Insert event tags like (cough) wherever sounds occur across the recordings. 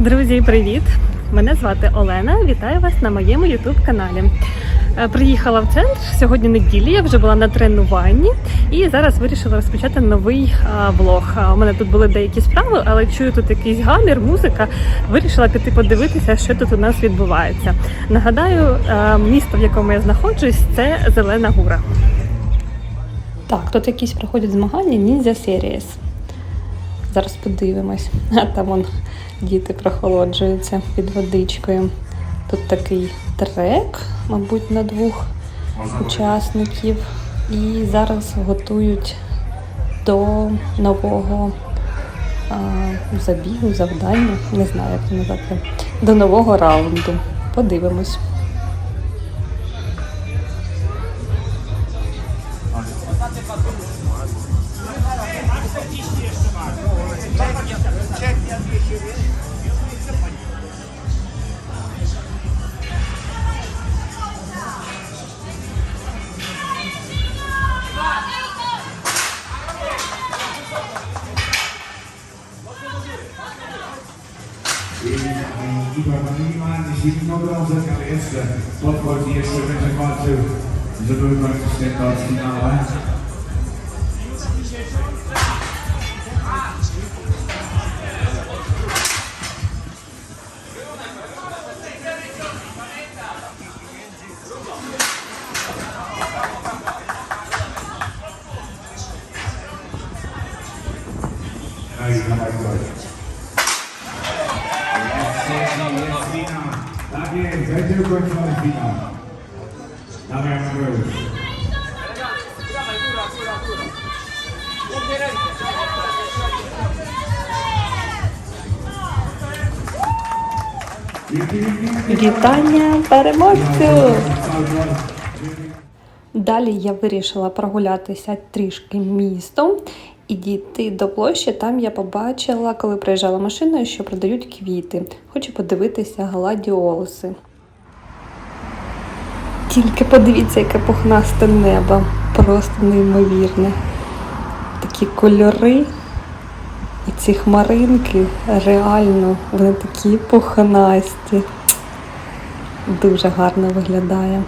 Друзі, привіт! Мене звати Олена. Вітаю вас на моєму youtube каналі. Е, Приїхала в центр сьогодні неділі. Я вже була на тренуванні і зараз вирішила розпочати новий е, влог. У мене тут були деякі справи, але чую тут якийсь гамір, музика. Вирішила піти подивитися, що тут у нас відбувається. Нагадаю, е, місто, в якому я знаходжусь, це Зелена Гура. Так, тут якісь проходять змагання Ninja Series. Зараз подивимось. А (laughs) там вон діти прохолоджуються під водичкою. Тут такий трек, мабуть, на двох учасників. І зараз готують до нового а, забігу, завдання. Не знаю, як це назвати. До нового раунду. Подивимось. chyba minimalnie zimno brązem, ale jeszcze podchodzi jeszcze będzie walczył, żeby walczyć naar finale. Вітання переможцю! Далі я вирішила прогулятися трішки містом і дійти до площі. Там я побачила, коли приїжджала машиною, що продають квіти. Хочу подивитися гладіолуси. Тільки подивіться, яке пухнасте небо. Просто неймовірне. Такі кольори. І ці хмаринки реально вони такі пухнасті. Дуже гарно виглядає.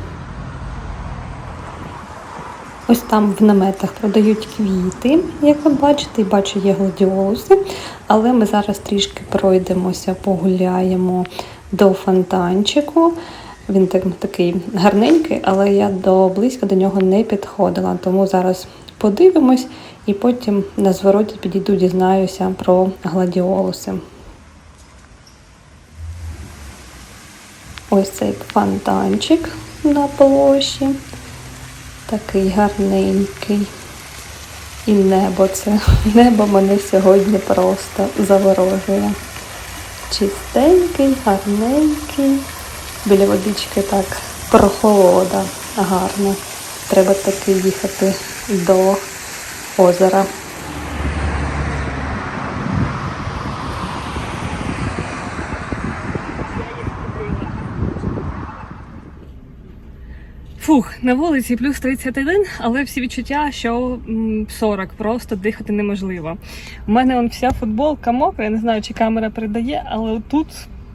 Ось там в наметах продають квіти, як ви бачите, і бачу є гладіолуси. Але ми зараз трішки пройдемося, погуляємо до фонтанчику. Він так, такий гарненький, але я до близько до нього не підходила. Тому зараз подивимось і потім на звороті підійду, дізнаюся про гладіолуси. Ось цей фонтанчик на площі. Такий гарненький. І небо це. (laughs) Небо мене сьогодні просто заворожує. Чистенький, гарненький. Біля водички так прохолода гарно. Треба таки їхати до озера. Фух, на вулиці плюс 31, але всі відчуття, що 40, просто дихати неможливо. У мене он вся футболка мокра, я не знаю, чи камера передає, але тут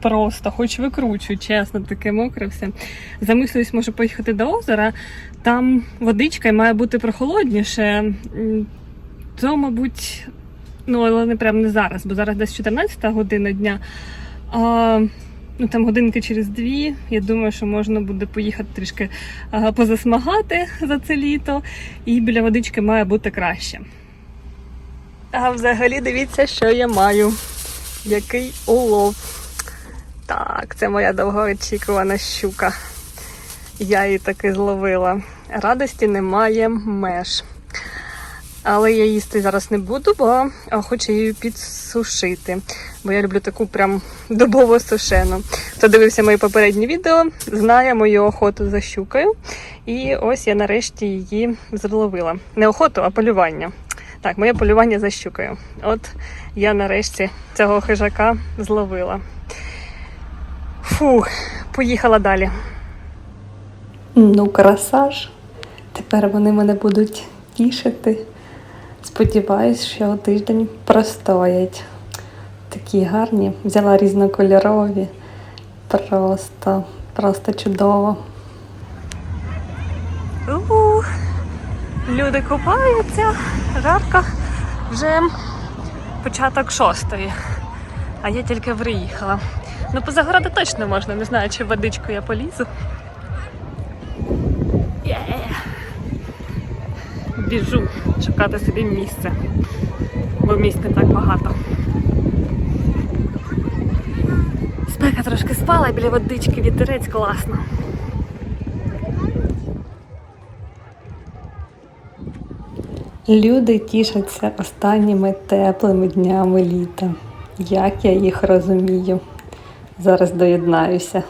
просто, хоч викручуй, чесно, таке мокре все. Замислююсь, може поїхати до озера, там водичка і має бути прохолодніше. То, мабуть, ну, але не прямо не зараз, бо зараз десь 14 година дня. А, ну там годинки через дві. Я думаю, що можна буде поїхати трішки позасмагати за це літо, і біля водички має бути краще. А взагалі дивіться, що я маю. Який улов. Так, це моя довгоочікувана щука. Я її таки зловила. Радості немає меж. Але я їсти зараз не буду, бо хочу її підсушити. Бо я люблю таку прям добово сушену. Хто дивився мої попередні відео, знає мою охоту за щукою. І ось я нарешті її зловила. Не охоту, а полювання. Так, моє полювання за щукою. От я нарешті цього хижака зловила. Фух, поїхала далі. Ну, краса ж. Тепер вони мене будуть тішити. Сподіваюсь, що тиждень простоять. такі гарні. Взяла різнокольорові. Просто, просто чудово. у Люди купаються, жарко, вже початок шостої, а я тільки приїхала. Ну, позагорати точно можна, не знаю, чи водичку я полізу. Є. Біжу шукати собі місце, бо місць не так багато. Спека трошки спала, біля водички вітерець класно. Люди тішаться останніми теплими днями літа. Як я їх розумію. Зараз доєднаюся.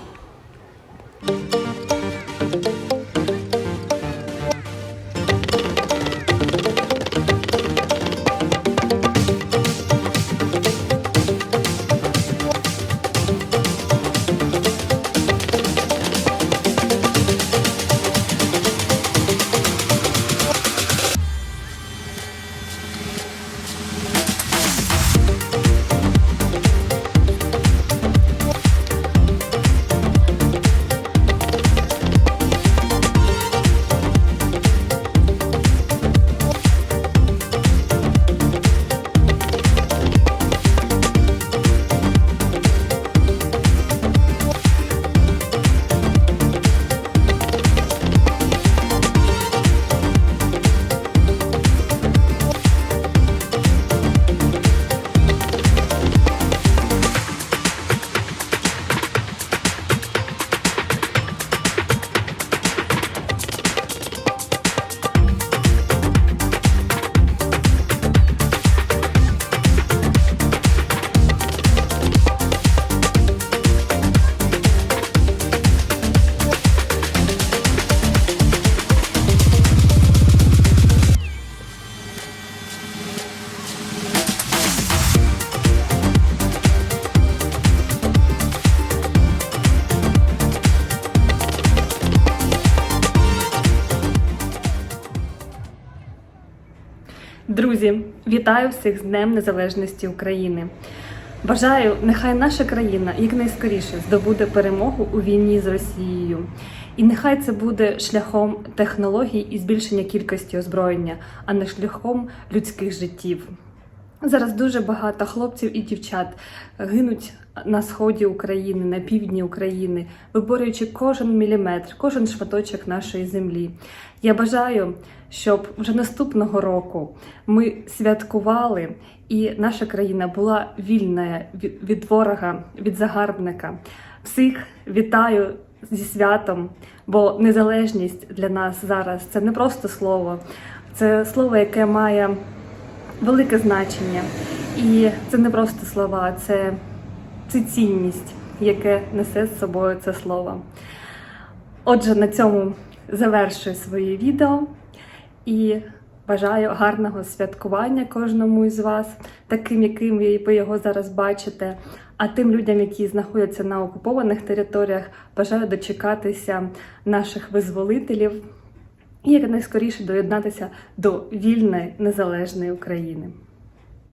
Вітаю всіх з Днем Незалежності України. Бажаю, нехай наша країна якнайскоріше здобуде перемогу у війні з Росією. І нехай це буде шляхом технологій і збільшення кількості озброєння, а не шляхом людських життів. Зараз дуже багато хлопців і дівчат гинуть на сході України, на півдні України, виборюючи кожен міліметр, кожен шматочок нашої землі. Я бажаю, щоб вже наступного року ми святкували і наша країна була вільна від ворога, від загарбника. Всіх вітаю зі святом, бо незалежність для нас зараз це не просто слово, це слово, яке має велике значення. І це не просто слова, це, це цінність, яке несе з собою це слово. Отже, на цьому завершую своє відео і бажаю гарного святкування кожному із вас, таким, яким ви його зараз бачите. А тим людям, які знаходяться на окупованих територіях, бажаю дочекатися наших визволителів і якнайскоріше доєднатися до вільної незалежної України.